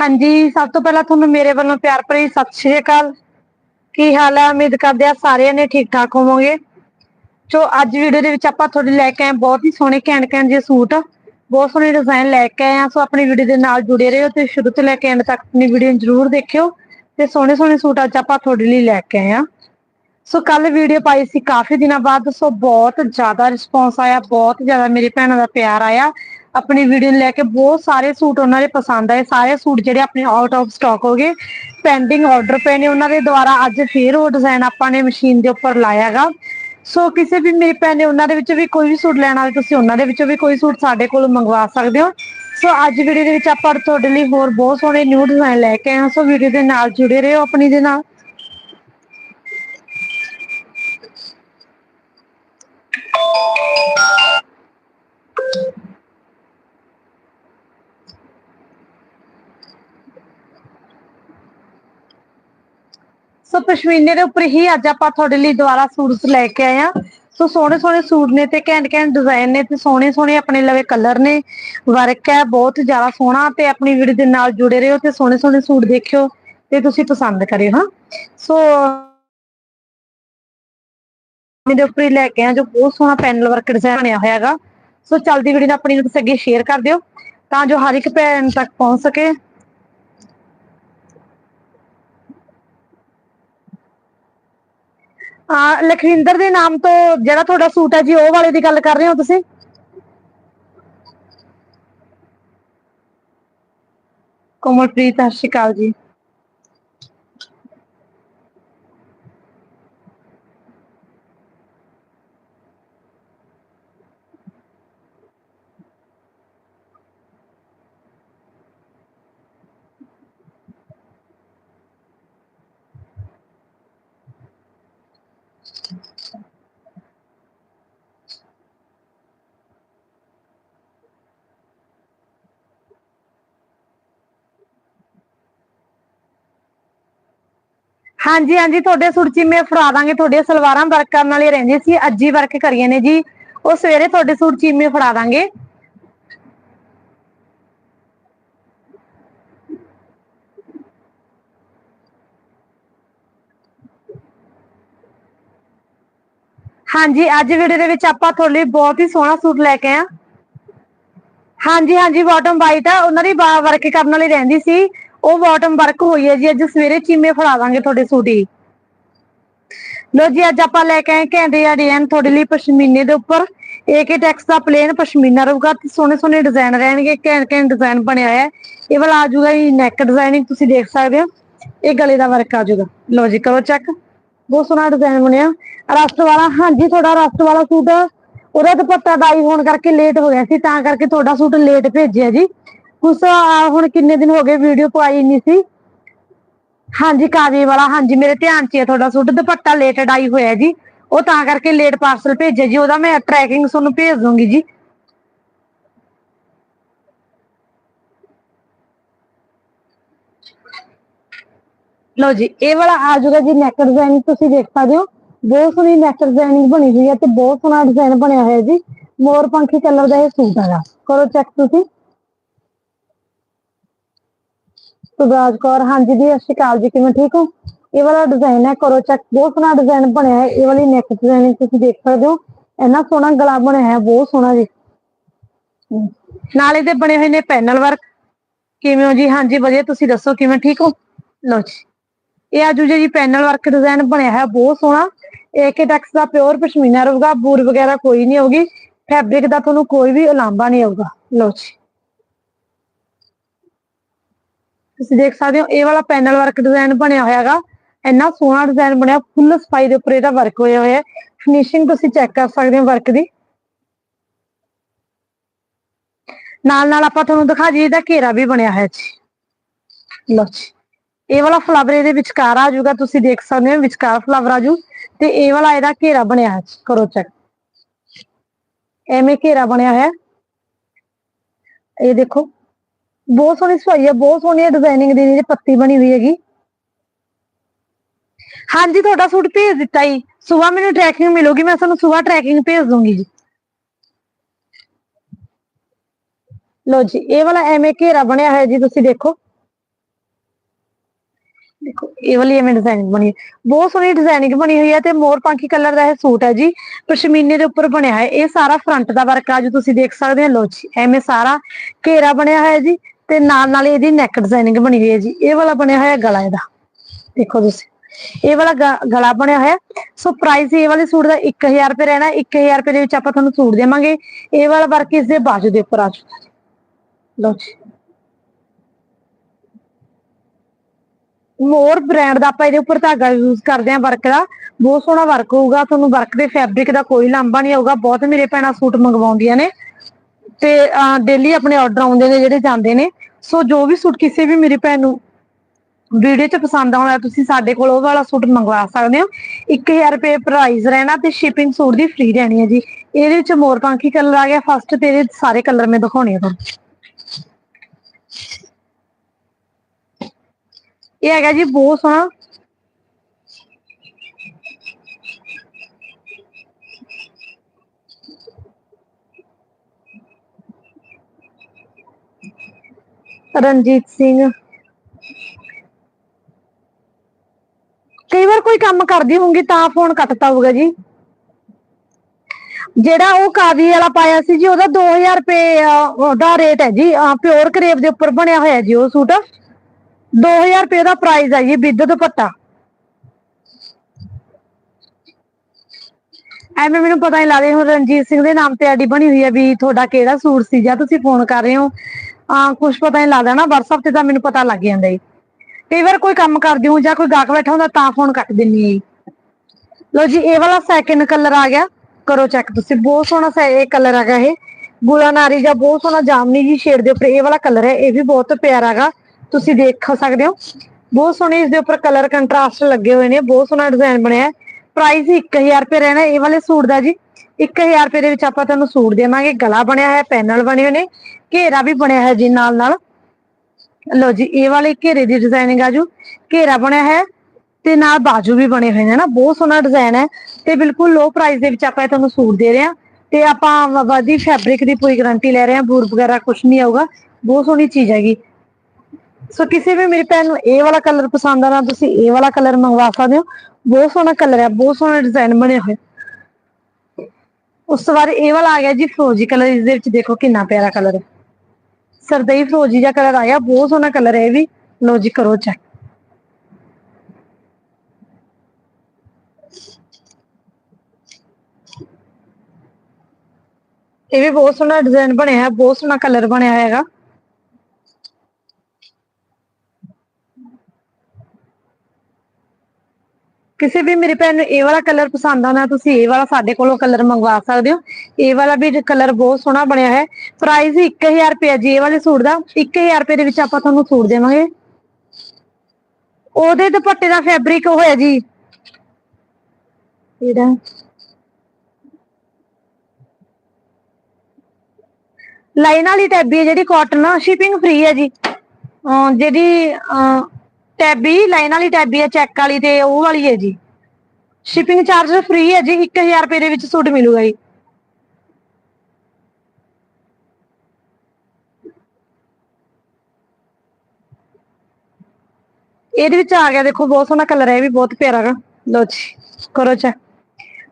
ਹਾਂਜੀ, ਸਭ ਤੋਂ ਪਹਿਲਾਂ ਤੁਹਾਨੂੰ ਮੇਰੇ ਵੱਲੋਂ ਪਿਆਰ ਭਰੀ ਸਤਿ ਸ਼੍ਰੀ ਅਕਾਲ। ਕੀ ਹਾਲ ਹੈ ਉਮੀਦ ਕਰਦੇ ਆ ਸਾਰਿਆਂ ਨੇ ਠੀਕ ਠਾਕ ਹੋਵੋਗੇ। ਸੋ ਅੱਜ ਵੀਡੀਓ ਦੇ ਵਿੱਚ ਆਪਾਂ ਤੁਹਾਡੇ ਲੈ ਕੇ ਆਏ ਬਹੁਤ ਹੀ ਸੋਹਣੇ ਘੈਂਟ ਘੈਂਟ ਜਿਹੇ ਸੂਟ। ਬਹੁਤ ਸੋਹਣੇ ਡਿਜ਼ਾਈਨ ਲੈ ਕੇ ਆਏ ਆ ਸੋ ਆਪਣੀ ਵੀਡੀਓ ਦੇ ਨਾਲ ਜੁੜੇ ਰਹੋ ਤੇ ਸ਼ੁਰੂ ਤੋਂ ਲੈ ਕੇ ਐਂਡ ਤੱਕ ਆਪਣੀ ਵੀਡੀਓ ਜ਼ਰੂਰ ਦੇਖਿਓ। ਤੇ ਸੋਹਣੇ ਸੋਹਣੇ ਸੂਟ ਅੱਜ ਆਪਾਂ ਤੁਹਾਡੇ ਲਈ ਲੈ ਕੇ ਆਏ ਆ ਸੋ ਕੱਲ ਵੀਡੀਓ ਪਾਈ ਸੀ ਕਾਫੀ ਦਿਨਾਂ ਬਾਅਦ, ਸੋ ਬਹੁਤ ਜ਼ਿਆਦਾ ਰਿਸਪੌਂਸ ਆਇਆ, ਬਹੁਤ ਜ਼ਿਆਦਾ ਮੇਰੇ ਭੈਣਾਂ ਦਾ ਪਿਆਰ ਆਇਆ। ਆਪਣੀ ਵੀਡੀਓ ਨੂੰ ਲੈ ਕੇ ਬਹੁਤ ਸਾਰੇ ਸੂਟ ਉਹਨਾਂ ਦੇ ਪਸੰਦ ਆਏ। ਸਾਰੇ ਸੂਟ ਜਿਹੜੇ ਆਪਣੇ ਆਊਟ ਆਫ ਸਟਾਕ ਹੋ ਗਏ ਪੈਂਡਿੰਗ ਆਰਡਰ ਪਏ ਨੇ। ਉਹਨਾਂ ਦੇ ਦੁਆਰਾ ਅੱਜ ਫੇਰ ਉਹ ਡਿਜ਼ਾਈਨ ਆਪਾਂ ਨੇ ਮਸ਼ੀਨ ਦੇ ਉੱਪਰ ਲਾਇਆਗਾ ਸੋ ਕਿਸੇ ਵੀ ਮੇਰੇ ਭੈਣ ਨੇ ਉਹਨਾਂ ਦੇ ਵਿੱਚੋਂ ਵੀ ਕੋਈ ਵੀ ਸੂਟ ਲੈਣਾ ਹੋਵੇ ਤੁਸੀਂ ਉਹਨਾਂ ਦੇ ਵਿੱਚੋਂ ਵੀ ਕੋਈ ਸੂਟ ਸਾਡੇ ਕੋਲ ਮੰਗਵਾ ਸਕਦੇ ਹੋ। ਸੋ ਅੱਜ ਵੀਡੀਓ ਦੇ ਵਿੱਚ ਆਪਾਂ ਤੁਹਾਡੇ ਲਈ ਹੋਰ ਬਹੁਤ ਸੋਹਣੇ ਨਿਊ ਡਿਜ਼ਾਈਨ ਲੈ ਕੇ ਆਏ ਹਾਂ। ਸੋ ਵੀਡੀਓ ਦੇ ਨਾਲ ਜੁੜੇ ਰਹੋ ਆਪਣੀ ਦੇ ਨਾਲ। ਸੋ ਪਸ਼ਮੀਨੇ ਦੇ ਉੱਪਰ ਹੀ ਅੱਜ ਆਪਾਂ ਤੁਹਾਡੇ ਲਈ ਦੁਬਾਰਾ ਸੂਟ ਲੈ ਕੇ ਆਏ ਆ ਸੋ ਸੋਹਣੇ ਸੋਹਣੇ ਸੂਟ ਨੇ ਤੇ ਘੈਂਟ ਘੈਂਟ ਡਿਜ਼ਾਈਨ ਨੇ ਤੇ ਸੋਹਣੇ ਸੋਹਣੇ ਆਪਣੇ ਲਵੇ ਕਲਰ ਨੇ। ਵਰਕ ਹੈ, ਬਹੁਤ ਜ਼ਿਆਦਾ ਸੋਹਣਾ ਤੇ ਆਪਣੀ ਵੀਡੀਓ ਦੇ ਨਾਲ ਜੁੜੇ ਰਹੋ ਤੇ ਸੋਹਣੇ ਸੋਹਣੇ ਸੂਟ ਦੇਖਿਓ ਤੇ ਤੁਸੀਂ ਪਸੰਦ ਕਰਿਓ, ਹਾਂ। ਸੋ ਦੇ ਉੱਪਰ ਹੀ ਲੈ ਕੇ ਆ ਜੋ ਬਹੁਤ ਸੋਹਣਾ ਪੈਨਲ ਵਰਕ ਡਿਜ਼ਾਈਨ ਬਣਿਆ ਹੋਇਆ ਹੈਗਾ। ਸੋ ਚਲਦੀ ਵੀਡੀਓ ਨੂੰ ਆਪਣੀ ਨੂੰ ਅੱਗੇ ਸ਼ੇਅਰ ਕਰ ਦਿਓ ਤਾਂ ਜੋ ਹਰ ਇੱਕ ਭੈਣ ਤੱਕ ਪਹੁੰਚ ਸਕੇ। ਲਖਵਿੰਦਰ ਦੇ ਨਾਮ ਤੋਂ ਜਿਹੜਾ ਤੁਹਾਡਾ ਸੂਟ ਹੈ ਜੀ, ਉਹ ਵਾਲੇ ਦੀ ਗੱਲ ਕਰ ਰਹੇ ਹੋ ਤੁਸੀਂ? ਕੋਮਲਪ੍ਰੀਤ, ਸਤਿ ਸ਼੍ਰੀ ਅਕਾਲ ਜੀ। ਹਾਂਜੀ ਹਾਂਜੀ, ਤੁਹਾਡੇ ਸੂਟ ਚੀਮੇ ਫੜਾ ਦਾਂਗੇ, ਤੁਹਾਡੇ ਸਲਵਾਰਾਂ ਵਰਕ ਕਰਨ ਵਾਲੀ ਰਹਿੰਦੀ ਸੀ, ਅੱਜ ਹੀ ਵਰਕ ਕਰੀਏ ਨੇ ਜੀ। ਉਹ ਸਵੇਰੇ ਤੁਹਾਡੇ ਸੂਟ ਚੀਮੇ ਫੜਾ ਦਾਂਗੇ। ਹਾਂਜੀ, ਅੱਜ ਵੀਡੀਓ ਦੇ ਵਿੱਚ ਆਪਾਂ ਤੁਹਾਡੇ ਲਈ ਬਹੁਤ ਹੀ ਸੋਹਣਾ ਸੂਟ ਲੈ ਕੇ ਆ ਹਾਂਜੀ ਹਾਂਜੀ ਬਾਟਮ ਵਾਈਟ ਆ, ਉਹਨਾਂ ਦੀ ਵਰਕ ਕਰਨ ਵਾਲੀ ਰਹਿੰਦੀ ਸੀ। ਉਹ ਬਾਟਮ ਵਰਕ ਹੋਈ ਹੈ ਜੀ, ਅੱਜ ਸਵੇਰੇ ਚੀਮੇ ਫੜਾ ਦਾਂਗੇ ਤੁਹਾਡੇ ਸੂਟ ਹੀ। ਲੋ ਜੀ, ਅੱਜ ਆਪਾਂ ਲੈ ਕੇ ਆਏ ਘੈਂਟੇ ਆ ਡਿਜ਼ਾਈਨ ਤੁਹਾਡੇ ਲਈ ਪਸ਼ਮੀਨੇ ਦੇ ਉੱਪਰ। ਏਕੇ ਟੈਕਸ ਦਾ ਪਲੇਨ ਪਸ਼ਮੀਨਾ ਰਹੂਗਾ, ਤੇ ਸੋਹਣੇ ਸੋਹਣੇ ਡਿਜ਼ਾਈਨ ਰਹਿਣਗੇ, ਘੈਂਟ ਘੈਂਟ ਡਿਜ਼ਾਈਨ ਬਣਿਆ ਹੋਇਆ। ਹੈ ਇਹ ਵਾਲਾ ਆ ਜਾਊਗਾ ਜੀ ਨੈਕ ਡਿਜ਼ਾਈਨਿੰਗ ਤੁਸੀਂ ਦੇਖ ਸਕਦੇ ਹੋ। ਇਹ ਗਲੇ ਦਾ ਵਰਕ ਆ ਜਾਊਗਾ। ਲੋ ਜੀ, ਕਰੋ ਚੈੱਕ ਬਹੁਤ ਸੋਹਣਾ ਡਿਜ਼ਾਈਨ ਬਣਿਆ। ਰਸਟ ਵਾਲਾ, ਹਾਂਜੀ, ਤੁਹਾਡਾ ਰਸਟ ਵਾਲਾ ਸੂਟ, ਉਹਦਾ ਦੁਪੱਟਾ ਡਾਈ ਹੋਣ ਕਰਕੇ ਲੇਟ ਹੋ ਗਿਆ ਸੀ, ਤਾਂ ਕਰਕੇ ਤੁਹਾਡਾ ਸੂਟ ਲੇਟ ਭੇਜਿਆ ਜੀ। ਕੁਛ ਆਹ ਹੁਣ ਕਿੰਨੇ ਦਿਨ ਹੋ ਗਏ ਵੀਡੀਓ ਪਾਈ ਨਹੀਂ ਸੀ। ਹਾਂਜੀ ਕਾਜੇ ਵਾਲਾ, ਹਾਂਜੀ, ਮੇਰੇ ਧਿਆਨ 'ਚ ਹੈ ਤੁਹਾਡਾ ਸੂਟ। ਦੁਪੱਟਾ ਲੇਟ ਡਾਈ ਹੋਇਆ ਜੀ। ਉਹ ਤਾਂ ਕਰਕੇ ਲੇਟ ਪਾਰਸਲ ਭੇਜਿਆ ਜੀ। ਉਹਦਾ ਮੈਂ ਟਰੈਕਿੰਗ ਤੁਹਾਨੂੰ ਭੇਜ ਦੂੰਗੀ ਜੀ। ਲਓ ਜੀ, ਇਹ ਵਾਲਾ ਆ ਜਾਊਗਾ ਜੀ ਨੈਕ ਡਿਜ਼ਾਈਨ ਤੁਸੀਂ ਦੇਖ ਸਕਦੇ ਹੋ। ਬਹੁਤ ਸੋਹਣੀ ਨੈਕ ਡਿਜ਼ਾਈਨਿੰਗ ਬਣੀ ਹੋਈ ਹੈ ਤੇ ਬਹੁਤ ਸੋਹਣਾ ਡਿਜ਼ਾਈਨ ਬਣਿਆ ਹੋਇਆ ਜੀ। ਮੋਰ ਪੰਖੀ ਕਲਰ ਦਾ ਇਹ ਸੂਟ ਹੈਗਾ। ਕਰੋ ਚੈੱਕ ਤੁਸੀਂ। ਸੁਭਰਾਜ ਕੌਰ, ਹਾਂਜੀ ਜੀ, ਸਤਿ ਸ਼੍ਰੀ ਅਕਾਲ ਜੀ, ਕਿਵੇਂ ਠੀਕ ਹੋ? ਇਹ ਵਾਲਾ ਡਿਜ਼ਾਈਨ ਹੈ, ਕਰੋ ਚੈੱਕ ਬਹੁਤ ਸੋਹਣਾ ਡਿਜ਼ਾਈਨ ਬਣਿਆ ਹੈ, ਇਹ ਵਾਲੀ ਨੈਕ ਡਿਜ਼ਾਈਨ ਤੁਸੀਂ ਦੇਖ ਸਕਦੇ ਹੋ, ਇੰਨਾ ਸੋਹਣਾ ਗਲਾ ਬਣਿਆ ਹੈ, ਬਹੁਤ ਸੋਹਣਾ ਜੀ। ਨਾਲ ਇਹਦੇ ਬਣੇ ਹੋਏ ਨੇ ਪੈਨਲ ਵਰਕ ਕਿਵੇਂ ਹੋ ਜੀ? ਹਾਂਜੀ, ਵਧੀਆ, ਤੁਸੀਂ ਦੱਸੋ, ਕਿਵੇਂ ਠੀਕ ਹੋ? ਲਓ ਜੀ, ਇਹ ਆਜੂ ਜੀ, ਪੈਨਲ ਵਰਕ ਡਿਜ਼ਾਈਨ ਬਣਿਆ ਹੈ, ਬਹੁਤ ਸੋਹਣਾ। ਏਕੇ ਟੈਕਸ ਦਾ ਪਿਓਰ ਪਸ਼ਮੀਨਾ ਰਹੂਗਾ, ਬੂਰ ਵਗੈਰਾ ਕੋਈ ਨਹੀਂ ਹੋਊਗੀ ਫੈਬਰਿਕ ਦਾ ਤੁਹਾਨੂੰ ਕੋਈ ਵੀ ਉਲਾਂਭਾ ਨਹੀਂ ਆਊਗਾ। ਲਓ ਜੀ ਤੁਸੀਂ ਦੇਖ ਸਕਦੇ ਹੋ, ਇਹ ਵਾਲਾ ਪੈਨਲ ਵਰਕ ਡਿਜ਼ਾਈਨ ਬਣਿਆ ਹੋਇਆ ਹੈਗਾ। ਇੰਨਾ ਸੋਹਣਾ ਡਿਜ਼ਾਈਨ ਬਣਿਆ ਫੁੱਲ ਸਫ਼ਾਈ ਦੇ ਉੱਪਰ ਇਹਦਾ ਵਰਕ ਹੋਇਆ ਹੋਇਆ ਹੈ। ਫਿਨਿਸ਼ਿੰਗ ਤੁਸੀਂ ਚੈੱਕ ਕਰ ਸਕਦੇ ਹੋ ਵਰਕ ਦੀ। ਨਾਲ ਨਾਲ ਆਪਾਂ ਤੁਹਾਨੂੰ ਦਿਖਾ ਜੀ ਇਹਦਾ ਘੇਰਾ ਵੀ ਬਣਿਆ ਹੋਇਆ ਜੀ। ਲਓ ਜੀ। ਇਹ ਵਾਲਾ ਫਲਾਵਰ ਇਹਦੇ ਵਿਚਕਾਰ ਆ ਜਾਊਗਾ, ਤੁਸੀਂ ਦੇਖ ਸਕਦੇ ਹੋ ਵਿਚਕਾਰ ਫਲਾਵਰ ਆਜੂ ਤੇ ਇਹ ਵਾਲਾ ਇਹਦਾ ਘੇਰਾ ਬਣਿਆ ਹੈ ਕਰੋ ਚੈੱਕ ਐਵੇਂ ਘੇਰਾ ਬਣਿਆ ਹੋਇਆ। ਇਹ ਦੇਖੋ। ਬਹੁਤ ਸੋਹਣੀ ਸਫ਼ਾਈ ਹੈ ਬਹੁਤ ਸੋਹਣੀ ਡਿਜ਼ਾਈਨਿੰਗ ਦੀ, ਜਿਹੜੀ ਪੱਤੀ ਬਣੀ ਹੋਈ ਹੈਗੀ। ਹਾਂਜੀ, ਤੁਹਾਡਾ ਸੂਟ ਭੇਜ ਦਿੱਤਾ ਜੀ। ਸਵੇਰ ਮੈਨੂੰ ਟਰੈਕਿੰਗ ਮਿਲੂਗੀ, ਮੈਂ ਤੁਹਾਨੂੰ ਸਵੇਰ ਟਰੈਕਿੰਗ ਭੇਜ ਦੂੰਗੀ ਜੀ। ਲੋ ਜੀ, ਇਹ ਵਾਲਾ ਐਵੇਂ ਘੇਰਾ ਬਣਿਆ ਹੋਇਆ ਜੀ, ਤੁਸੀਂ ਦੇਖੋ। ਦੇਖੋ, ਇਹ ਵਾਲੀ ਐਵੇਂ ਡਿਜ਼ਾਈਨਿੰਗ ਬਣੀ ਹੈ। ਬਹੁਤ ਸੋਹਣੀ ਡਿਜ਼ਾਈਨਿੰਗ ਬਣੀ ਹੋਈ ਹੈ ਤੇ ਮੋਰ ਪੰਖੀ ਕਲਰ ਦਾ ਇਹ ਸੂਟ ਹੈ ਜੀ। ਪਸ਼ਮੀਨੇ ਦੇ ਉੱਪਰ ਬਣਿਆ ਹੈ। ਇਹ ਸਾਰਾ ਫਰੰਟ ਦਾ ਵਰਕ ਆ, ਜੋ ਤੁਸੀਂ ਦੇਖ ਸਕਦੇ ਹੋ। ਲੋ ਜੀ, ਐਵੇਂ ਸਾਰਾ ਘੇਰਾ ਬਣਿਆ ਹੋਇਆ ਜੀ। ਤੇ ਨਾਲ ਨਾਲ ਇਹਦੀ ਨੈਕ ਡਿਜ਼ਾਈਨਿੰਗ ਬਣੀ ਹੋਈ ਹੈ ਜੀ। ਇਹ ਵਾਲਾ ਬਣਿਆ ਹੋਇਆ ਗਲਾ ਇਹਦਾ। ਦੇਖੋ ਤੁਸੀਂ। ਇਹ ਵਾਲਾ ਗਲਾ ਬਣਿਆ ਹੋਇਆ। ਸੋ ਪ੍ਰਾਈਸ ਇਹ ਵਾਲੇ ਸੂਟ ਦਾ 1000 ਰੁਪਏ ਰਹਿਣਾ। 1000 ਰੁਪਏ ਦੇ ਵਿੱਚ ਆਪਾਂ ਤੁਹਾਨੂੰ ਸੂਟ ਦੇਵਾਂਗੇ। ਇਹ ਵਾਲਾ ਵਰਕ ਇਸ ਦੇ ਬਾਜੂ ਦੇ ਉੱਪਰ ਆ ਚੁੱਕਾ ਲਓ ਜੀ। ਮੋਰ ਬ੍ਰਾਂਡ ਦਾ ਆਪਾਂ ਇਹਦੇ ਉੱਪਰ ਧਾਗਾ ਯੂਜ਼ ਕਰਦੇ ਆਂ ਵਰਕ ਦਾ। ਬਹੁਤ ਸੋਹਣਾ ਵਰਕ ਹੋਊਗਾ। ਤੁਹਾਨੂੰ ਵਰਕ ਦੇ ਫੈਬਰਿਕ ਦਾ ਕੋਈ ਲਾਂਭਾ ਨਹੀਂ ਆਊਗਾ। ਬਹੁਤ ਮੇਰੇ ਭੈਣਾਂ ਸੂਟ ਮੰਗਵਾਉਂਦੀਆਂ ਨੇ। ਤੇ ਡੇਲੀ ਆਪਣੇ ਆਰਡਰ ਆਉਂਦੇ ਨੇ, ਜਿਹੜੇ ਜਾਂਦੇ ਨੇ। ਸੋ ਜੋ ਵੀ ਸੂਟ ਕਿਸੇ ਵੀ ਮੇਰੀ ਭੈਣ ਨੂੰ ਵੀਡੀਓ 'ਚ ਪਸੰਦ ਆਉਣਾ ਤੁਸੀਂ ਸਾਡੇ ਕੋਲ ਉਹ ਵਾਲਾ ਸੂਟ ਮੰਗਵਾ ਸਕਦੇ ਹੋ। 1000 ਰੁਪਏ ਪ੍ਰਾਈਸ ਰਹਿਣਾ ਤੇ ਸ਼ਿਪਿੰਗ ਸੂਟ ਦੀ ਫ੍ਰੀ ਰਹਿਣੀ ਹੈ ਜੀ। ਇਹਦੇ ਵਿੱਚ ਮੋਰ ਪੰਖੀ ਕਲਰ ਆ ਗਿਆ ਫਸਟ ਤੇ ਇਹਦੇ ਸਾਰੇ ਕਲਰ ਮੈਂ ਦਿਖਾਉਣੇ ਆ ਤੁਹਾਨੂੰ। ਇਹ ਹੈਗਾ ਜੀ ਬਹੁਤ ਸੋਹਣਾ ਰਣਜੀਤ ਸਿੰਘ। ਕਈ ਵਾਰ ਕੋਈ ਕੰਮ ਕਰਦੀ ਹੋਊਗੀ ਤਾਂ ਫੋਨ ਕੱਟਤਾ ਹੋਊਗਾ ਜੀ। ਜਿਹੜਾ ਉਹ ਕਾਵੀ ਵਾਲਾ ਪਾਇਆ ਸੀ ਜੀ, ਉਹਦਾ 2000 ਰੁਪਏ ਉਹਦਾ ਰੇਟ ਹੈ ਜੀ। ਪਿਓਰ ਕਰੇਪ ਦੇ ਉੱਪਰ ਬਣਿਆ ਹੋਇਆ ਜੀ ਉਹ ਸੂਟ। 2000 ਰੁਪਏ ਦਾ ਪ੍ਰਾਈਸ ਹੈ ਜੀ, ਵਿਦ ਦੁਪੱਟਾ। ਐਵੇਂ ਮੈਨੂੰ ਪਤਾ ਨਹੀਂ ਲੱਗਦਾ ਹੁਣ ਰਣਜੀਤ ਸਿੰਘ ਦੇ ਨਾਮ ਤੇ ਆਈਡੀ ਬਣੀ ਹੋਈ ਹੈ ਵੀ ਤੁਹਾਡਾ ਕਿਹੜਾ ਸੂਟ ਸੀ ਜਾਂ ਤੁਸੀਂ ਫੋਨ ਕਰ ਰਹੇ ਹੋ। ਕੁਝ ਪਤਾ ਨਹੀਂ ਲੱਗਦਾ ਨਾ, WhatsApp ਤੇ ਤਾਂ ਮੈਨੂੰ ਪਤਾ ਲੱਗ ਜਾਂਦਾ ਜੀ ਕਈ ਵਾਰ ਕੋਈ ਕੰਮ ਕਰਦੀ ਹੂੰ ਜਾਂ ਕੋਈ ਗਾਹਕ ਬੈਠਾ ਹੁੰਦਾ, ਤਾਂ ਫੋਨ ਕੱਟ ਦਿੰਨੀ ਹੈ ਲੋ ਜੀ, ਇਹ ਵਾਲਾ ਸੈਕਿੰਡ ਕਲਰ ਆ ਗਿਆ। ਕਰੋ ਚੈੱਕ ਤੁਸੀਂ, ਬਹੁਤ ਸੋਹਣਾ ਸਾ ਇਹ ਕਲਰ ਹੈਗਾ ਇਹ। ਗੁਲਾਨਾਰੀ ਜਾਂ ਬਹੁਤ ਸੋਹਣਾ ਜਾਮਨੀ ਜੀ ਸ਼ੇਡ ਦੇ ਉੱਪਰ ਇਹ ਵਾਲਾ ਕਲਰ ਹੈ, ਇਹ ਵੀ ਬਹੁਤ ਪਿਆਰਾ ਹੈਗਾ। ਤੁਸੀਂ ਦੇਖ ਸਕਦੇ ਹੋ। ਬਹੁਤ ਸੋਹਣੇ ਇਸ ਦੇ ਉੱਪਰ ਕਲਰ ਕੰਟਰਾਸਟ ਲੱਗੇ ਹੋਏ ਨੇ, ਬਹੁਤ ਸੋਹਣਾ ਡਿਜ਼ਾਈਨ ਬਣਿਆ ਹੈ। ਪ੍ਰਾਈਸ 1000 ਰੁਪਏ ਰਹਿਣਾ, ਇਹ ਵਾਲੇ ਸੂਟ ਦਾ ਜੀ। 1000 ਰੁਪਏ ਦੇ ਵਿੱਚ ਆਪਾਂ ਤੁਹਾਨੂੰ ਸੂਟ ਦੇਵਾਂਗੇ, ਗਲਾ ਬਣਿਆ ਹੈ ਪੈਨਲ ਬਣੇ ਹੋਏ ਨੇ, ਘੇਰਾ ਵੀ ਬਣਿਆ ਹੈ ਜੀ ਨਾਲ ਨਾਲ। ਲੋ ਜੀ, ਇਹ ਵਾਲੇ ਘੇਰੇ ਦੀ ਡਿਜ਼ਾਈਨਿੰਗ ਆਜੂ ਘੇਰਾ ਬਣਿਆ ਹੈ ਤੇ ਨਾਲ ਬਾਜੂ ਵੀ ਬਣੇ ਹੋਏ ਨੇ ਨਾ, ਬਹੁਤ ਸੋਹਣਾ ਡਿਜ਼ਾਈਨ ਹੈ ਤੇ ਬਿਲਕੁਲ ਲੋ ਪ੍ਰਾਈਸ ਦੇ ਵਿੱਚ ਆਪਾਂ ਤੁਹਾਨੂੰ ਸੂਟ ਦੇ ਰਹੇ ਹਾਂ ਤੇ ਆਪਾਂ ਵ- ਫੈਬਰਿਕ ਦੀ ਪੂਰੀ ਗਾਰੰਟੀ ਲੈ ਰਹੇ ਹਾਂ ਬੂਰ ਵਗੈਰਾ ਕੁਝ ਨਹੀਂ ਆਊਗਾ, ਬਹੁਤ ਸੋਹਣੀ ਚੀਜ਼ ਹੈਗੀ। ਸੋ ਕਿਸੇ ਵੀ ਮੇਰੀ ਭੈਣ ਨੂੰ ਇਹ ਵਾਲਾ ਕਲਰ ਪਸੰਦ ਆ ਨਾ ਤੁਸੀਂ ਇਹ ਵਾਲਾ ਕਲਰ ਮੰਗਵਾ ਸਕਦੇ ਹੋ, ਬਹੁਤ ਸੋਹਣਾ ਕਲਰ ਹੈ, ਬਹੁਤ ਸੋਹਣਾ ਡਿਜ਼ਾਈਨ ਬਣਿਆ ਹੋਇਆ ਉਸ ਤੋਂ ਬਾਅਦ ਇਹ ਵਾਲਾ ਆ ਗਿਆ ਜੀ ਫਰੋਜੀ ਕਲਰ ਇਸ ਦੇ ਵਿੱਚ ਦੇਖੋ ਕਿੰਨਾ ਪਿਆਰਾ ਕਲਰ। ਹੈ ਸਰਦਈ ਫਰੋਜੀ ਜਿਹਾ ਕਲਰ ਆਇਆ, ਬਹੁਤ ਸੋਹਣਾ ਕਲਰ ਹੈ ਇਹ ਵੀ। ਲੋ ਜੀ, ਕਰੋ ਚੈੱਕ ਇਹ ਵੀ ਬਹੁਤ ਸੋਹਣਾ ਡਿਜ਼ਾਈਨ ਬਣਿਆ ਹੈ, ਬਹੁਤ ਸੋਹਣਾ ਕਲਰ ਬਣਿਆ ਹੈਗਾ। ਕਿਸੇ ਵੀ ਮੇਰੇ ਭੈਣ ਨੂੰ ਇਹ ਵਾਲਾ ਕਲਰ ਪਸੰਦ ਆਉਂਦਾ ਤੁਸੀਂ ਇਹ ਵਾਲਾ ਸਾਡੇ ਕੋਲੋਂ ਕਲਰ ਮੰਗਵਾ ਸਕਦੇ ਹੋ। ਇਹ ਵਾਲਾ ਵੀ ਕਲਰ ਬਹੁਤ ਸੋਹਣਾ ਬਣਿਆ ਹੈ। ਪ੍ਰਾਈਸ 1000 ਰੁਪਏ ਜੀ, ਇਹ ਵਾਲੇ ਸੂਟ ਦਾ 1000 ਰੁਪਏ ਦੇ ਵਿੱਚ ਆਪਾਂ ਤੁਹਾਨੂੰ ਸੂਟ ਦੇਵਾਂਗੇ। ਉਹਦੇ ਦੁਪੱਟੇ ਦਾ ਫੈਬਰਿਕ ਹੋਇਆ ਜੀ। ਇਹਦਾ। ਲਾਈਨ ਵਾਲੀ ਟੈਬੀ ਹੈ ਜਿਹੜੀ ਕਾਟਨ ਸ਼ਿਪਿੰਗ ਫ੍ਰੀ ਹੈ ਜੀ। ਜਿਹੜੀ ਟੈਬੀ ਲਾਈਨ ਵਾਲੀ ਟੈਬੀ ਹੈ, ਚੈੱਕ ਵਾਲੀ ਤੇ ਉਹ ਵਾਲੀ ਹੈ ਜੀ। ਸ਼ਿਪਿੰਗ ਚਾਰਜ ਫ੍ਰੀ ਹੈ ਜੀ 1000 ਰੁਪਏ ਦੇ ਵਿੱਚ ਸੂਟ ਮਿਲੂਗਾ ਜੀ। ਇਹਦੇ ਵਿੱਚ ਆ ਗਿਆ, ਦੇਖੋ ਬਹੁਤ ਸੋਹਣਾ ਕਲਰ ਹੈ, ਇਹ ਵੀ ਬਹੁਤ ਪਿਆਰਾ ਗਾ ਲੋ ਜੀ, ਕਰੋ ਚੈੱਕ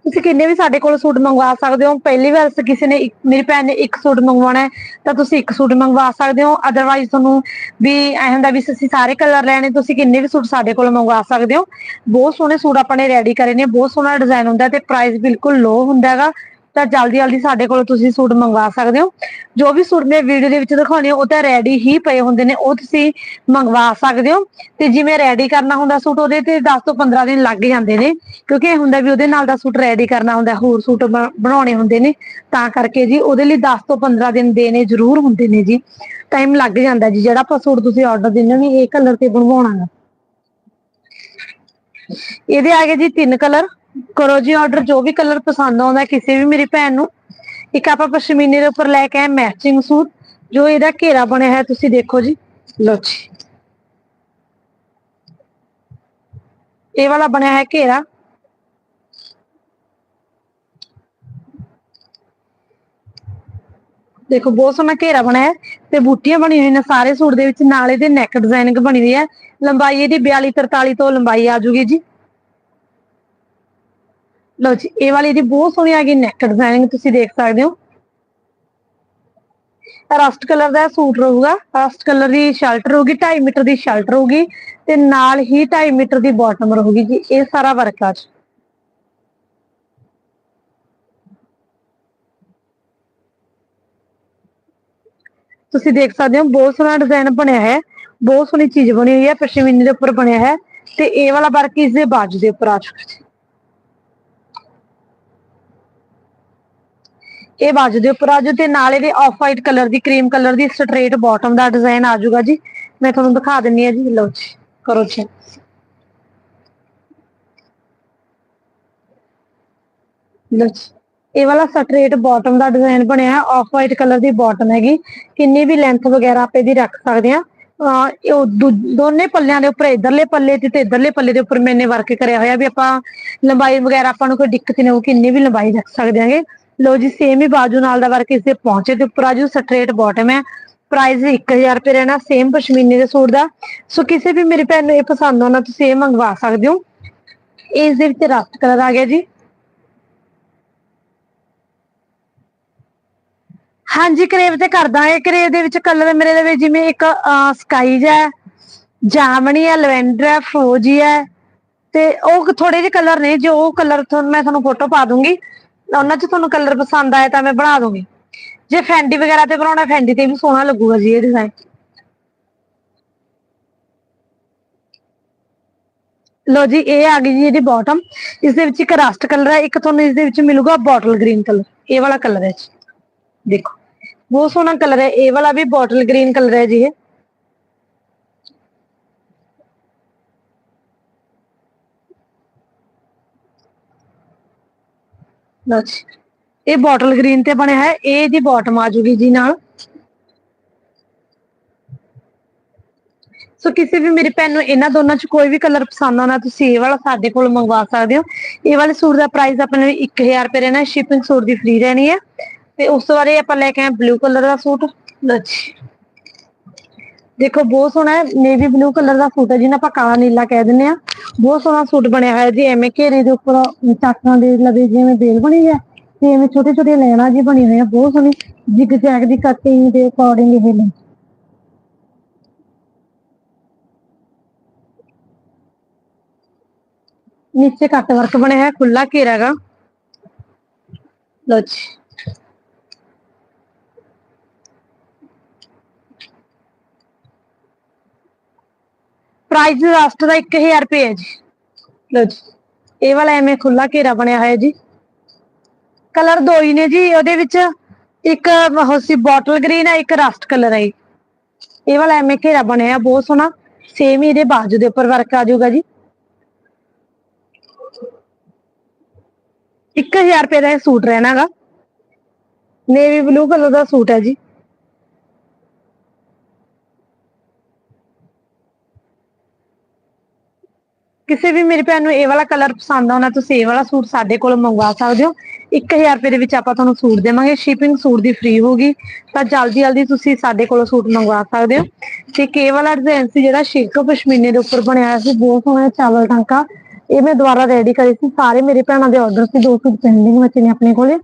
ਤੁਸੀਂ ਕਿੰਨੇ ਵੀ ਸਾਡੇ ਕੋਲ ਸੂਟ ਮੰਗਵਾ ਸਕਦੇ ਹੋ, ਪਹਿਲੀ ਵਾਰ ਕਿਸੇ ਨੇ ਇੱਕ- ਮੇਰੀ ਭੈਣ ਨੇ ਇੱਕ ਸੂਟ ਮੰਗਵਾਉਣਾ ਹੈ, ਤਾਂ ਤੁਸੀਂ ਇੱਕ ਸੂਟ ਮੰਗਵਾ ਸਕਦੇ ਹੋ ਅਦਰਵਾਈਜ਼ ਤੁਹਾਨੂੰ ਵੀ ਐ ਹੁੰਦਾ ਵੀ ਅਸੀਂ ਸਾਰੇ ਕਲਰ ਲੈਣੇ, ਤੁਸੀਂ ਕਿੰਨੇ ਵੀ ਸੂਟ ਸਾਡੇ ਕੋਲ ਮੰਗਵਾ ਸਕਦੇ ਹੋ। ਬਹੁਤ ਸੋਹਣੇ ਸੂਟ ਆਪਾਂ ਨੇ ਰੈਡੀ ਕਰੇ ਨੇ, ਬਹੁਤ ਸੋਹਣਾ ਡਿਜ਼ਾਈਨ ਹੁੰਦਾ ਤੇ ਪ੍ਰਾਈਸ ਬਿਲਕੁਲ ਲੋ ਹੁੰਦਾ ਹੈਗਾ। ਤਾਂ ਜਲਦੀ ਜਲਦੀ ਸਾਡੇ ਕੋਲ ਤੁਸੀਂ ਸੂਟ ਮੰਗਵਾ ਸਕਦੇ ਹੋ। ਜੋ ਵੀ ਸੂਟ ਮੈਂ ਵੀਡੀਓ ਦੇ ਵਿੱਚ ਦਿਖਾਉਣੇ ਉਹ ਤਾਂ ਰੈਡੀ ਹੀ ਪਏ ਹੁੰਦੇ ਨੇ, ਉਹ ਤੁਸੀਂ ਮੰਗਵਾ ਸਕਦੇ ਹੋ। ਤੇ ਜਿਵੇਂ ਰੈਡੀ ਕਰਨਾ ਹੁੰਦਾ ਸੂਟ ਉਹਦੇ ਤੇ 10 ਤੋਂ 15 ਦਿਨ ਲੱਗ ਜਾਂਦੇ ਨੇ, ਕਿਉਂਕਿ ਇਹ ਹੁੰਦਾ ਵੀ ਉਹਦੇ ਨਾਲ ਦਾ ਸੂਟ ਰੈਡੀ ਕਰਨਾ ਹੁੰਦਾ, ਹੋਰ ਸੂਟ ਬਣਾਉਣੇ ਹੁੰਦੇ ਨੇ। ਤਾਂ ਕਰਕੇ ਜੀ, ਉਹਦੇ ਲਈ 10 ਤੋਂ 15 ਦਿਨ ਦੇਣੇ ਜ਼ਰੂਰ ਹੁੰਦੇ ਨੇ ਜੀ। ਟਾਈਮ ਲੱਗ ਜਾਂਦਾ ਜੀ, ਜਿਹੜਾ ਆਪਾਂ ਸੂਟ ਤੁਸੀਂ ਆਰਡਰ ਦਿੰਦੇ ਹੋ ਇਹ ਕਲਰ ਤੇ ਬਣਵਾਉਣਾ ਹੈ ਇਹਦੇ ਆ ਗਏ ਜੀ ਤਿੰਨ ਕਲਰ ਕਰੋ ਜੀ ਆਰਡਰ ਜੋ ਵੀ ਕਲਰ ਪਸੰਦ ਆਉਂਦਾ ਕਿਸੇ ਵੀ ਮੇਰੀ ਭੈਣ ਨੂੰ। ਇੱਕ ਆਪਾਂ ਪਸ਼ਮੀਨੇ ਦੇ ਉੱਪਰ ਲੈ ਕੇ ਆਏ ਮੈਚਿੰਗ ਸੂਟ ਜੋ ਇਹਦਾ ਘੇਰਾ ਬਣਿਆ ਹੈ ਤੁਸੀਂ ਦੇਖੋ ਜੀ। ਲੋ ਜੀ। ਇਹ ਵਾਲਾ ਬਣਿਆ ਹੈ ਘੇਰਾ। ਦੇਖੋ, ਬਹੁਤ ਸੋਹਣਾ ਘੇਰਾ ਬਣਿਆ ਹੈ ਤੇ ਬੂਟੀਆਂ ਬਣੀਆਂ ਹੋਈਆਂ ਨੇ ਸਾਰੇ ਸੂਟ ਦੇ ਵਿੱਚ। ਨਾਲੇ ਦੇ ਨੈਕ ਡਿਜ਼ਾਈਨਿੰਗ ਬਣੀ ਹੋਈ ਹੈ। ਲੰਬਾਈ ਇਹਦੀ 42 43 ਤੋਂ ਲੰਬਾਈ ਆ ਜੂਗੀ ਜੀ। ਲਓ ਜੀ, ਇਹ ਵਾਲੀ ਇਹਦੀ ਬਹੁਤ ਸੋਹਣੀ ਆ ਗਈ ਨੈਕ ਡਿਜ਼ਾਈਨਿੰਗ ਤੁਸੀਂ ਦੇਖ ਸਕਦੇ ਹੋ। ਰਸਟ ਕਲਰ ਦਾ ਸੂਟ ਰਹੂਗਾ। ਰਸਟ ਕਲਰ ਦੀ ਸ਼ਰਟ ਰਹੂਗੀ 2.5 ਮੀਟਰ ਦੀ ਸ਼ਰਟ ਰਹੂਗੀ ਤੇ ਨਾਲ ਹੀ 2.5 ਮੀਟਰ ਦੀ ਬਾਟਮ ਰਹੂਗੀ ਜੀ, ਇਹ ਸਾਰਾ ਵਰਕ ਆ ਜੀ। ਤੁਸੀਂ ਦੇਖ ਸਕਦੇ ਹੋ, ਬਹੁਤ ਸੋਹਣਾ ਡਿਜ਼ਾਈਨ ਬਣਿਆ ਹੈ, ਬਹੁਤ ਸੋਹਣੀ ਚੀਜ਼ ਬਣੀ ਹੋਈ ਹੈ, ਪਸ਼ਮੀਨੇ ਦੇ ਉੱਪਰ ਬਣਿਆ ਹੈ ਤੇ ਇਹ ਵਾਲਾ ਵਰਕ ਇਸ ਦੇ ਬਾਜੂ ਦੇ ਉੱਪਰ ਆ ਚੁੱਕਾ ਜੀ। ਇਹ ਵੱਜਦੇ ਉੱਪਰ ਆਜੂ ਤੇ ਨਾਲ ਇਹਦੇ ਆਫ ਵਾਈਟ ਕਲਰ ਦੀ ਕਰੀਮ ਕਲਰ ਦੀ ਸਟ੍ਰੇਟ ਬਾਟਮ ਦਾ ਡਿਜ਼ਾਈਨ ਆ ਜਾਊਗਾ ਜੀ। ਮੈਂ ਤੁਹਾਨੂੰ ਦਿਖਾ ਦਿੰਨੀ ਆ ਜੀ, ਲਓ ਜੀ, ਕਰੋ ਚੈੱਕ ਲਓ ਜੀ, ਇਹ ਵਾਲਾ ਸਟ੍ਰੇਟ ਬਾਟਮ ਦਾ ਡਿਜ਼ਾਈਨ ਬਣਿਆ ਹੈ ਆਫ ਵਾਈਟ ਕਲਰ ਦੀ ਬਾਟਮ ਹੈਗੀ। ਕਿੰਨੀ ਵੀ ਲੈਂਥ ਵਗੈਰਾ ਆਪਾਂ ਇਹਦੀ ਰੱਖ ਸਕਦੇ ਆ। ਉਹ ਦੋਨੇ ਪੱਲਿਆਂ ਦੇ ਉੱਪਰ, ਇਧਰਲੇ ਪੱਲੇ ਤੇ ਤੇ ਇਧਰਲੇ ਪੱਲੇ ਦੇ ਉੱਪਰ ਮੈਨੇ ਵਰਕ ਕਰਿਆ ਹੋਇਆ ਵੀ ਆਪਾਂ ਲੰਬਾਈ ਵਗੈਰਾ ਆਪਾਂ ਨੂੰ ਕੋਈ ਦਿੱਕਤ ਨਹੀਂ ਹੋਊ, ਕਿੰਨੀ ਵੀ ਲੰਬਾਈ ਰੱਖ ਸਕਦੇ ਆਂਗੇ। ਲੋ ਜੀ ਸੇਮ ਹੀ ਬਾਜੂ ਨਾਲ ਦਾ ਵਰਕ ਇਸ ਦੇ ਪਹੁੰਚੇ ਤੇ ਉੱਪਰ ਆਜੂ ਸਟ੍ਰੇਟ ਬਾਟਮ ਹੈ ਪ੍ਰਾਈਸ 1000 ਰੁਪਏ ਰਹਿਣਾ ਸੇਮ ਪਸ਼ਮੀਨੇ ਦੇ ਸੂਟ ਦਾ। ਸੋ ਕਿਸੇ ਵੀ ਮੇਰੇ ਭੈਣ ਨੂੰ ਇਹ ਪਸੰਦ ਆਉਣਾ, ਤੁਸੀਂ ਇਹ ਮੰਗਵਾ ਸਕਦੇ ਹੋ। ਇਸ ਦੇ ਵਿੱਚ ਰਸਟ ਕਲਰ ਆ ਗਿਆ ਜੀ। ਹਾਂਜੀ, ਕਰੇਵ ਤੇ ਕਰਦਾ ਇਹ ਕਰੇਵ ਦੇ ਵਿੱਚ ਕਲਰ ਮੇਰੇ ਦੇ ਵਿੱਚ ਜਿਵੇਂ ਇੱਕ ਸਕਾਈ ਹੈ, ਜਾਮਣੀ ਹੈ, ਲਵੈਂਡਰ ਹੈ, ਫਰੋਜੀ ਹੈ। ਤੇ ਉਹ ਥੋੜੇ ਜਿਹੇ ਕਲਰ ਨੇ, ਜੋ ਉਹ ਕਲਰ ਤੁਹਾਨੂੰ ਮੈਂ ਤੁਹਾਨੂੰ ਫੋਟੋ ਪਾ ਦੂੰਗੀ। ਉਹਨਾਂ 'ਚ ਤੁਹਾਨੂੰ ਕਲਰ ਪਸੰਦ ਆਇਆ ਤਾਂ ਮੈਂ ਬਣਾ ਦੂੰਗੀ ਜੇ ਫੈਂਡੀ ਵਗੈਰਾ ਤੇ ਬਣਾਉਣਾ, ਫੈਂਡੀ ਤੇ ਵੀ ਸੋਹਣਾ ਲੱਗੂਗਾ ਜੀ ਇਹ ਡਿਜ਼ਾਈਨ ਲੋ ਜੀ, ਇਹ ਆ ਗਈ ਜੀ ਇਹਦੀ ਬਾਟਮ ਇਸ ਦੇ ਵਿੱਚ ਇੱਕ ਰਸਟ ਕਲਰ ਹੈ, ਇੱਕ ਤੁਹਾਨੂੰ ਇਸ ਦੇ ਵਿੱਚ ਮਿਲੂਗਾ ਬੋਟਲ ਗ੍ਰੀਨ ਕਲਰ ਇਹ ਵਾਲਾ ਕਲਰ ਹੈ ਜੀ। ਦੇਖੋ, ਬਹੁਤ ਸੋਹਣਾ ਕਲਰ ਹੈ, ਇਹ ਵਾਲਾ ਵੀ ਬੋਟਲ ਗ੍ਰੀਨ ਕਲਰ ਹੈ ਜੀ ਇਹ। ਲਓ ਜੀ ਇਹ ਬੋਟਲ ਗ੍ਰੀਨ ਤੇ ਬਣਿਆ ਹੈ, ਇਹ ਇਹਦੀ ਬਾਟਮ ਆ ਜੂਗੀ ਜੀ ਨਾਲ। ਸੋ ਕਿਸੇ ਵੀ ਮੇਰੀ ਭੈਣ ਨੂੰ ਇਹਨਾਂ ਦੋਨਾਂ ਚ ਕੋਈ ਵੀ ਕਲਰ ਪਸੰਦ ਆਉਣਾ ਤੁਸੀਂ ਇਹ ਵਾਲਾ ਸਾਡੇ ਕੋਲ ਮੰਗਵਾ ਸਕਦੇ ਹੋ। ਇਹ ਵਾਲੇ ਸੂਟ ਦਾ ਪ੍ਰਾਈਸ ਆਪਣੇ ਲਈ 1000 ਰੁਪਏ ਰਹਿਣਾ ਸ਼ਿਪਿੰਗ ਸੂਟ ਦੀ ਫ੍ਰੀ ਰਹਿਣੀ ਹੈ। ਤੇ ਉਸ ਤੋਂ ਬਾਅਦ ਆਪਾਂ ਲੈ ਕੇ ਆਏ ਬਲੂ ਕਲਰ ਦਾ ਸੂਟ। ਲਓ ਜੀ। ਦੇਖੋ, ਬਹੁਤ ਸੋਹਣਾ ਹੈ ਨੇਵੀ ਬਲੂ ਕਲਰ ਦਾ ਸੂਟ ਹੈ, ਜਿਹਨੂੰ ਆਪਾਂ ਕਾਲਾ ਨੀਲਾ ਕਹਿ ਦਿੰਦੇ ਆ ਬਹੁਤ ਸੋਹਣਾ ਸੂਟ ਬਣਿਆ ਹੋਇਆ ਜੀ, ਐਵੇਂ ਘੇਰੇ ਦੇ ਉੱਪਰ ਚਾਕਾਂ ਦੇ ਲਵੇ ਜਿਵੇਂ ਬੇਲ ਬਣੀ ਹੈ, ਤੇ ਐਵੇਂ ਛੋਟੇ ਛੋਟੇ ਲੈਣਾ ਜੀ ਬਣੀ ਹੋਈ ਆ ਬਹੁਤ ਸੋਹਣੀ। ਜਿਗ ਜੈਗ ਦੀ ਕਟਿੰਗ ਦੇ ਅਕੋਰਡਿੰਗ ਇਹ ਨੇ ਨੀਚੇ ਕੱਟ ਵਰਕ ਬਣਿਆ ਹੈ ਖੁੱਲਾ ਘੇਰਾ ਹੈਗਾ। ਲਓ ਜੀ। ਪ੍ਰਾਈਸ ਲਾਸਟ ਦਾ 1000 ਰੁਪਏ ਹੈ ਜੀ। ਲਓ ਜੀ, ਇਹ ਵਾਲਾ ਐਵੇਂ ਖੁੱਲਾ ਘੇਰਾ ਬਣਿਆ ਹੋਇਆ ਜੀ। ਕਲਰ ਦੋ ਹੀ ਨੇ ਜੀ, ਉਹਦੇ ਵਿੱਚ ਇੱਕ ਉਹ ਸੀ ਬੋਟਲ ਗ੍ਰੀਨ ਹੈ ਇੱਕ ਰਸਟ ਕਲਰ ਹੈ ਇਹ ਵਾਲਾ ਐਵੇਂ ਘੇਰਾ ਬਣਿਆ, ਬਹੁਤ ਸੋਹਣਾ। ਸੇਮ ਇਹਦੇ ਬਾਜੂ ਦੇ ਉੱਪਰ ਵਰਕ ਆ ਜਾਊਗਾ ਜੀ। 1000 ਰੁਪਏ ਦਾ ਇਹ ਸੂਟ ਰਹਿਣਾਗਾ। ਨੇਵੀ ਬਲੂ ਕਲਰ ਦਾ ਸੂਟ ਹੈ ਜੀ। ਕਿਸੇ ਵੀ ਮੇਰੀ ਭੈਣ ਨੂੰ ਇਹ ਵਾਲਾ ਕਲਰ ਪਸੰਦ ਆਉਣਾ, ਤੁਸੀਂ ਇਹ ਵਾਲਾ ਸੂਟ ਸਾਡੇ ਕੋਲ ਮੰਗਵਾ ਸਕਦੇ ਹੋ। 1000 ਰੁਪਏ ਦੇ ਵਿੱਚ ਆਪਾਂ ਤੁਹਾਨੂੰ ਸੂਟ ਦੇਵਾਂਗੇ। ਸ਼ਿਪਿੰਗ ਸੂਟ ਦੀ ਫ੍ਰੀ ਹੋਊਗੀ। ਤਾਂ ਜਲਦੀ ਜਲਦੀ ਤੁਸੀਂ ਸਾਡੇ ਕੋਲੋਂ ਸੂਟ ਮੰਗਵਾ ਸਕਦੇ ਹੋ। ਤੇ ਕੇ ਵਾਲਾ ਡਿਜ਼ਾਈਨ ਸੀ ਜਿਹੜਾ ਸ਼ਿਲਕ ਪਸ਼ਮੀਨੇ ਦੇ ਉੱਪਰ ਬਣਿਆ ਹੋਇਆ ਸੀ। ਬਹੁਤ ਸੋਹਣਾ ਚਾਵਲ ਟਾਂਕਾ। ਇਹ ਮੈਂ ਦੁਬਾਰਾ ਰੈਡੀ ਕਰੀ ਸੀ। ਸਾਰੇ ਮੇਰੇ ਭੈਣਾਂ ਦੇ ਆਰਡਰ ਸੀ। ਦੋ ਸੂਟ ਪੈਂਡਿੰਗ ਵਿੱਚ ਨੇ ਆਪਣੇ ਕੋਲੇ।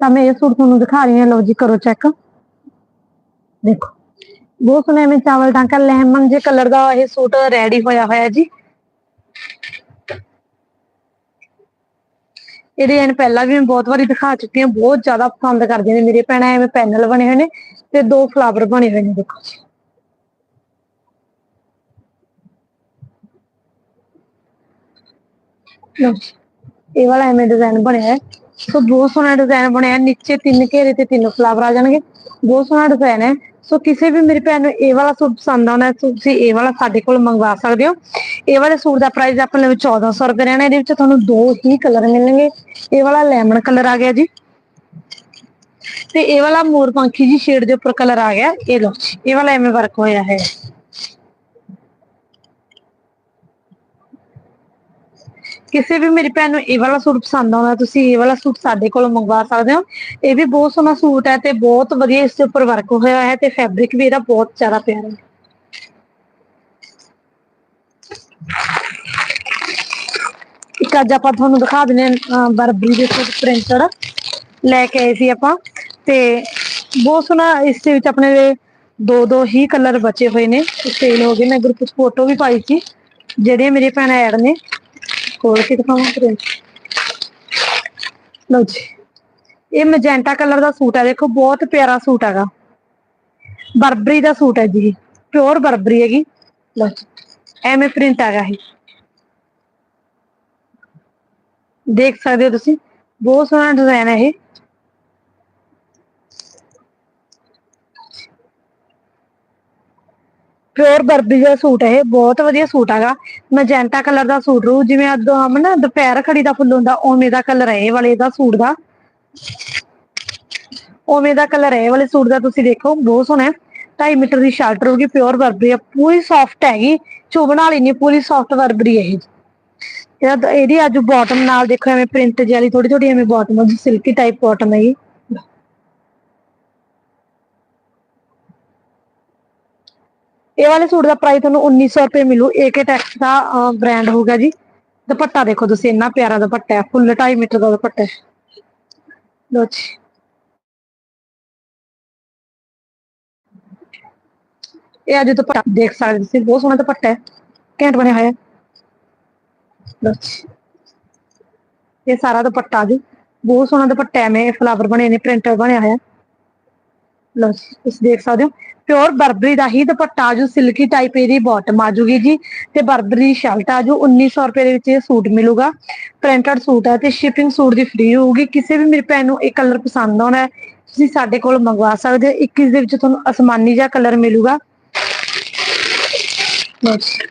ਤਾਂ ਮੈਂ ਇਹ ਸੂਟ ਤੁਹਾਨੂੰ ਦਿਖਾ ਰਹੀ ਹਾਂ। ਲਓ ਜੀ, ਕਰੋ ਚੈੱਕ ਦੇਖੋ। ਬਹੁਤ ਸੋਹਣਾ ਐਵੇਂ ਚਾਵਲ ਟਾਂਕਾ। ਲੈਮਨ ਜੇ ਕਲਰ ਦਾ ਇਹ ਸੂਟ ਰੈਡੀ ਹੋਇਆ ਹੋਇਆ ਜੀ। ਇਹ ਡਿਜ਼ਾਈਨ ਪਹਿਲਾਂ ਵੀ ਮੈਂ ਬਹੁਤ ਵਾਰੀ ਦਿਖਾ ਚੁੱਕੀ ਹਾਂ, ਬਹੁਤ ਜ਼ਿਆਦਾ ਪਸੰਦ ਕਰਦੀਆਂ ਨੇ ਮੇਰੇ ਭੈਣਾਂ, ਐਵੇਂ ਪੈਨਲ ਬਣੇ ਹੋਏ ਨੇ ਤੇ ਦੋ ਫਲਾਵਰ ਬਣੇ ਹੋਏ ਨੇ, ਦੇਖੋ ਜੀ। ਲਓ ਇਹ ਵਾਲਾ ਐਵੇਂ ਡਿਜ਼ਾਈਨ ਬਣਿਆ ਹੈ। ਸੋ ਬਹੁਤ ਸੋਹਣਾ ਡਿਜ਼ਾਈਨ ਬਣਿਆ ਨੀਚੇ ਤਿੰਨ ਘੇਰੇ ਤੇ ਤਿੰਨ ਫਲਾਵਰ ਆ ਜਾਣਗੇ। ਬਹੁਤ ਸੋਹਣਾ ਡਿਜ਼ਾਈਨ ਹੈ। ਸੋ ਕਿਸੇ ਵੀ ਮੇਰੀ ਭੈਣ ਨੂੰ ਇਹ ਵਾਲਾ ਸੂਟ ਪਸੰਦ ਆਉਣਾ ਹੈ ਤੁਸੀਂ ਇਹ ਵਾਲਾ ਸਾਡੇ ਕੋਲ ਮੰਗਵਾ ਸਕਦੇ ਹੋ। ਇਹ ਵਾਲੇ ਸੂਟ ਦਾ ਪ੍ਰਾਈਸ ਆਪਣੇ ਲਈ 1400 ਰੁਪਏ ਰਹਿਣਾ, ਇਹਦੇ ਵਿੱਚ ਤੁਹਾਨੂੰ ਦੋ ਹੀ ਕਲਰ ਮਿਲਣਗੇ। ਇਹ ਵਾਲਾ ਲੈਮਨ ਕਲਰ ਆ ਗਿਆ ਜੀ। ਤੇ ਇਹ ਵਾਲਾ ਮੋਰ ਪੰਖੀ ਜੀ ਸ਼ੇਡ ਦੇ ਉੱਪਰ ਕਲਰ ਆ ਗਿਆ। ਇਹ ਲਓ ਇਹ ਵਾਲਾ ਐਵੇਂ ਵਰਕ ਹੋਇਆ ਹੈ। ਕਿਸੇ ਵੀ ਮੇਰੀ ਭੈਣ ਨੂੰ ਇਹ ਵਾਲਾ ਸੂਟ ਪਸੰਦ ਆਉਂਦਾ, ਤੁਸੀਂ ਇਹ ਵਾਲਾ ਸੂਟ ਸਾਡੇ ਕੋਲੋਂ ਮੰਗਵਾ ਸਕਦੇ ਹੋ। ਇਹ ਵੀ ਬਹੁਤ ਸੋਹਣਾ ਸੂਟ ਹੈ ਤੇ ਬਹੁਤ ਵਧੀਆ ਇਸ ਦੇ ਉੱਪਰ ਵਰਕ ਹੋਇਆ ਹੈ ਤੇ ਫੈਬਰਿਕ ਵੀ ਇਹਦਾ ਬਹੁਤ ਜ਼ਿਆਦਾ ਪਿਆਰਾ ਹੈ। ਇੱਕ ਅੱਜ ਆਪਾਂ ਤੁਹਾਨੂੰ ਦਿਖਾ ਦਿੰਦੇ ਬਰਬਰੀ ਦੇ ਸੂਟ ਪ੍ਰਿੰਟਡ ਲੈ ਕੇ ਆਏ ਸੀ ਆਪਾਂ ਤੇ ਬਹੁਤ ਸੋਹਣਾ ਇਸ ਦੇ ਵਿੱਚ ਆਪਣੇ ਦੋ ਦੋ ਹੀ ਕਲਰ ਬਚੇ ਹੋਏ ਨੇ। ਸੇਲ ਹੋ ਗਏ, ਮੈਂ ਗਰੁੱਪ ਚ ਫੋਟੋ ਵੀ ਪਾਈ ਸੀ ਜਿਹੜੀਆਂ ਮੇਰੀ ਭੈਣ ਐਡ ਨੇ। ਖੋਲ ਕੇ ਦਿਖਾਵਾਂ ਪ੍ਰਿੰਟ ਲਓ ਜੀ। ਇਹ ਮੈਜੈਂਟਾ ਕਲਰ ਦਾ ਸੂਟ ਹੈ ਦੇਖੋ ਬਹੁਤ ਪਿਆਰਾ ਸੂਟ ਹੈਗਾ। ਬਰਬਰੀ ਦਾ ਸੂਟ ਹੈ ਜੀ ਪਿਓਰ ਬਰਬਰੀ ਹੈਗੀ। ਲਓ ਐਵੇਂ ਪ੍ਰਿੰਟ ਹੈਗਾ ਇਹ। ਦੇਖ ਸਕਦੇ ਹੋ ਤੁਸੀਂ, ਬਹੁਤ ਸੋਹਣਾ ਡਿਜ਼ਾਈਨ ਹੈ ਇਹ। ਪਿਓਰ ਬਰਬਰੀ ਦਾ ਸੂਟ ਹੈ ਬਹੁਤ ਵਧੀਆ ਸੂਟ ਹੈਗਾ। ਮੈਜੈਂਟਾ ਕਲਰ ਦਾ ਸੂਟ ਰੂ ਜਿਵੇਂ ਅੱਦੋਂ ਆਮ ਨਾ ਦੁਪਹਿਰ ਖੜੀ ਦਾ ਫੁੱਲ ਹੁੰਦਾ, ਉਵੇਂ ਦਾ ਕਲਰ ਹੈ ਇਹ ਵਾਲੇ ਦਾ ਸੂਟ ਦਾ। ਉਵੇਂ ਦਾ ਕਲਰ ਹੈ ਇਹ ਵਾਲੇ ਸੂਟ ਦਾ ਤੁਸੀਂ ਦੇਖੋ, ਬਹੁਤ ਸੋਹਣਾ ਹੈ। 2.5 ਮੀਟਰ ਦੀ ਸ਼ਰਟ ਰਹੂਗੀ ਪਿਓਰ ਬਰਬਰੀ ਹੈ ਪੂਰੀ ਸੌਫਟ ਹੈਗੀ। ਚੁਭਣ ਵਾਲੀ ਨਹੀਂ ਪੂਰੀ ਸੌਫਟ ਬਰਬਰੀ ਹੈ ਇਹ। ਇਹਦੀ ਅੱਜ ਬਾਟਮ ਨਾਲ ਦੇਖੋ, ਐਵੇਂ ਪ੍ਰਿੰਟ ਜਿਹੀ ਥੋੜੀ ਥੋੜੀ ਐਵੇਂ ਬਾਟਮ ਹੈ ਸਿਲਕੀ ਟਾਈਪ ਬਾਟਮ ਹੈ ਇਹ ਇਹ ਵਾਲੇ ਸੂਟ ਦਾ ਪ੍ਰਾਈਸ ਤੁਹਾਨੂੰ 1900 ਰੁਪਏ ਮਿਲੂ। ਏਕੇ ਟੈਕਸ ਦਾ ਬ੍ਰਾਂਡ ਹੋਊਗਾ ਜੀ। ਦੁਪੱਟਾ ਦੇਖੋ ਤੁਸੀਂ, ਇੰਨਾ ਪਿਆਰਾ ਦੁਪੱਟਾ ਹੈ। ਫੁੱਲ 2.5 ਮੀਟਰ ਦਾ ਦੁਪੱਟਾ ਹੈ। ਲੋ ਜੀ। ਇਹ ਅੱਜ ਦੁਪੱਟਾ ਦੇਖ ਸਕਦੇ ਤੁਸੀਂ, ਬਹੁਤ ਸੋਹਣਾ ਦੁਪੱਟਾ ਹੈ। ਘੈਂਟ ਬਣਿਆ ਹੋਇਆ ਹੈ। ਜੀ। ਇਹ ਸਾਰਾ ਦੁਪੱਟਾ ਜੀ। ਬਹੁਤ ਸੋਹਣਾ ਦੁਪੱਟਾ ਐਵੇਂ ਫਲਾਵਰ ਬਣੇ ਨੇ ਪ੍ਰਿੰਟਰ ਬਣਿਆ ਹੋਇਆ ਲਓ ਜੀ ਤੁਸੀਂ ਦੇਖ ਸਕਦੇ ਹੋ। ਪਿਓਰ ਬਰਬਰੀ ਦਾ ਹੀ ਦੁਪੱਟਾ ਆਜੂ ਸਿਲਕੀ ਟਾਈਪ ਇਹਦੀ ਬਾਟਮ ਆਜੂਗੀ ਜੀ। ਤੇ ਬਰਬਰੀ ਸ਼ਰਟ ਆਜੂ 1900 ਰੁਪਏ ਦੇ ਵਿੱਚ ਇਹ ਸੂਟ ਮਿਲੂਗਾ। ਪ੍ਰਿੰਟਡ ਸੂਟ ਹੈ ਤੇ ਸ਼ਿਪਿੰਗ ਸੂਟ ਦੀ ਫ੍ਰੀ ਹੋਊਗੀ। ਕਿਸੇ ਵੀ ਮੇਰੇ ਭੈਣ ਨੂੰ ਇਹ ਕਲਰ ਪਸੰਦ ਆਉਣਾ ਹੈ, ਤੁਸੀਂ ਸਾਡੇ ਕੋਲ ਮੰਗਵਾ ਸਕਦੇ ਹੋ। ਇੱਕ ਇਸ ਦੇ ਵਿੱਚ ਤੁਹਾਨੂੰ ਅਸਮਾਨੀ ਜਿਹਾ ਕਲਰ ਮਿਲੂਗਾ। ਲਓ ਜੀ।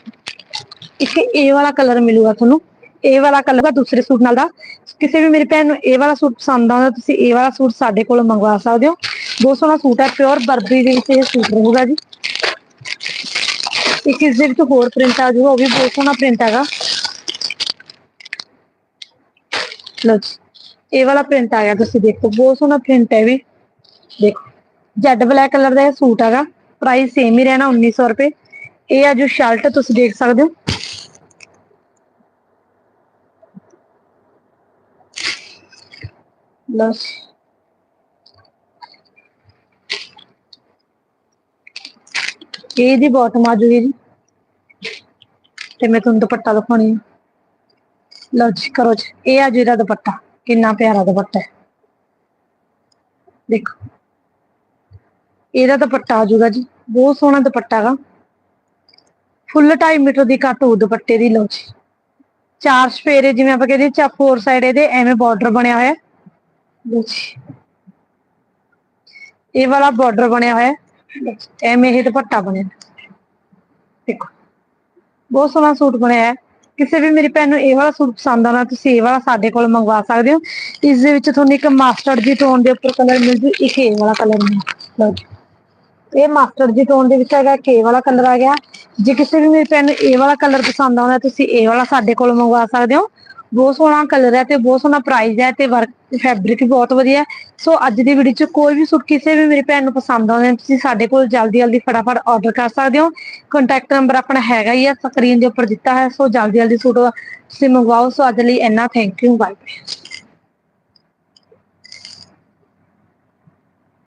ਇੱਕ ਇਹ ਵਾਲਾ ਕਲਰ ਮਿਲੂਗਾ ਤੁਹਾਨੂੰ। ਇਹ ਵਾਲਾ ਕਲਰ ਦਾ ਦੂਸਰੇ ਸੂਟ ਨਾਲ ਦਾ। ਕਿਸੇ ਵੀ ਮੇਰੀ ਭੈਣ ਨੂੰ ਇਹ ਵਾਲਾ ਸੂਟ ਪਸੰਦ ਆਉਂਦਾ, ਤੁਸੀਂ ਇਹ ਵਾਲਾ ਸੂਟ ਸਾਡੇ ਕੋਲੋਂ ਮੰਗਵਾ ਸਕਦੇ ਹੋ। ਬਹੁਤ ਸੋਹਣਾ ਸੂਟ ਹੈ ਪਿਓਰ ਬਰਬਰੀ ਦੇ ਵਿੱਚ ਇਹ ਸੂਟ ਰਹੂਗਾ ਜੀ। ਇੱਕ ਇਸ ਦੇ ਵਿੱਚ ਹੋਰ ਪ੍ਰਿੰਟ ਆ ਜਾਊਗਾ, ਉਹ ਵੀ ਬਹੁਤ ਸੋਹਣਾ ਪ੍ਰਿੰਟ ਹੈਗਾ। ਲਓ ਜੀ, ਇਹ ਵਾਲਾ ਪ੍ਰਿੰਟ ਆ ਗਿਆ, ਤੁਸੀਂ ਦੇਖੋ, ਬਹੁਤ ਸੋਹਣਾ ਪ੍ਰਿੰਟ ਹੈ ਵੀ। ਦੇਖੋ ਜੈਡ ਬਲੈਕ ਕਲਰ ਦਾ ਇਹ ਸੂਟ ਹੈਗਾ ਪ੍ਰਾਈਸ ਸੇਮ ਹੀ ਰਹਿਣਾ 1900 ਰੁਪਏ। ਇਹ ਆ ਜੋ ਸ਼ਰਟ ਤੁਸੀਂ ਦੇਖ ਸਕਦੇ ਹੋ। ਲਓ ਜੀ। ਇਹ ਦੀ ਬਾਟਮ ਆ ਜੂਗੀ ਜੀ। ਤੇ ਮੈਂ ਤੁਹਾਨੂੰ ਦੁਪੱਟਾ ਦਿਖਾਉਣੀ ਲਓ ਜੀ, ਕਰੋ ਜੀ। ਇਹ ਆ ਜੀ ਇਹਦਾ ਦੁਪੱਟਾ। ਕਿੰਨਾ ਪਿਆਰਾ ਦੁਪੱਟਾ ਹੈ। ਦੇਖੋ। ਇਹਦਾ ਦੁਪੱਟਾ ਆ ਜਾਊਗਾ ਜੀ। ਬਹੁਤ ਸੋਹਣਾ ਦੁਪੱਟਾ ਹੈਗਾ। ਫੁੱਲ 2.5 ਮੀਟਰ ਦੀ ਕੱਟ ਹੋ ਦੁਪੱਟੇ ਦੀ, ਲਓ ਜੀ। ਚਾਰ ਸਫੇਰੇ ਜਿਵੇਂ ਆਪਾਂ ਕਹਿੰਦੇ ਚਾ ਫੋਰ ਸਾਈਡ ਇਹਦੇ ਐਵੇਂ ਬਾਰਡਰ ਬਣਿਆ ਹੋਇਆ ਹੈ। ਲਓ ਜੀ। ਇਹ ਵਾਲਾ ਬਾਰਡਰ ਬਣਿਆ ਹੋਇਆ ਐਵੇਂ ਇਹ ਦੁਪੱਟਾ ਬਣਿਆ। ਦੇਖੋ, ਬਹੁਤ ਸੋਹਣਾ ਸੂਟ ਬਣਿਆ ਹੈ। ਕਿਸੇ ਵੀ ਮੇਰੀ ਭੈਣ ਨੂੰ ਇਹ ਵਾਲਾ ਸੂਟ ਪਸੰਦ ਆਉਣਾ ਤੁਸੀਂ ਇਹ ਵਾਲਾ ਸਾਡੇ ਕੋਲ ਮੰਗਵਾ ਸਕਦੇ ਹੋ। ਇਸ ਦੇ ਵਿੱਚ ਤੁਹਾਨੂੰ ਇੱਕ ਮਾਸਟਰਡ ਜੀ ਟੋਨ ਦੇ ਉੱਪਰ ਕਲਰ ਮਿਲ ਜੂ, ਇੱਕ ਇਹ ਵਾਲਾ ਕਲਰ ਮਿਲ ਲਓ ਇਹ ਮਾਸਟਰ ਜੀ ਟੋਨ ਦੇ ਵਿੱਚ ਹੈਗਾ ਕੇ ਵਾਲਾ ਕਲਰ ਆ ਗਿਆ। ਜੇ ਕਿਸੇ ਵੀ ਮੇਰੀ ਭੈਣ ਨੂੰ ਇਹ ਵਾਲਾ ਕਲਰ ਪਸੰਦ ਆਉਂਦਾ, ਤੁਸੀਂ ਇਹ ਵਾਲਾ ਸਾਡੇ ਕੋਲ ਮੰਗਵਾ ਸਕਦੇ ਹੋ। ਬਹੁਤ ਸੋਹਣਾ ਕਲਰ ਹੈ ਤੇ ਬਹੁਤ ਸੋਹਣਾ ਪ੍ਰਾਈਸ ਹੈ ਤੇ ਵਰਕ ਫੈਬਰਿਕ ਬਹੁਤ ਵਧੀਆ ਸੋ ਅੱਜ ਦੀ ਵੀਡੀਓ 'ਚ ਕੋਈ ਵੀ ਸੂਟ ਕਿਸੇ ਵੀ ਮੇਰੀ ਭੈਣ ਨੂੰ ਪਸੰਦ ਆਉਂਦੇ ਤੁਸੀਂ ਸਾਡੇ ਕੋਲ ਜਲਦੀ ਜਲਦੀ ਫਟਾਫਟ ਆਰਡਰ ਕਰ ਸਕਦੇ ਹੋ। ਕੰਟੈਕਟ ਨੰਬਰ ਆਪਣਾ ਹੈਗਾ ਹੀ ਆ ਸਕਰੀਨ ਦੇ ਉੱਪਰ ਦਿੱਤਾ ਹੈ। ਸੋ ਜਲਦੀ ਜਲਦੀ ਸੂਟ ਤੁਸੀਂ ਮੰਗਵਾਓ। ਸੋ ਅੱਜ ਲਈ ਇੰਨਾ ਥੈਂਕ ਯੂ ਬਾਏ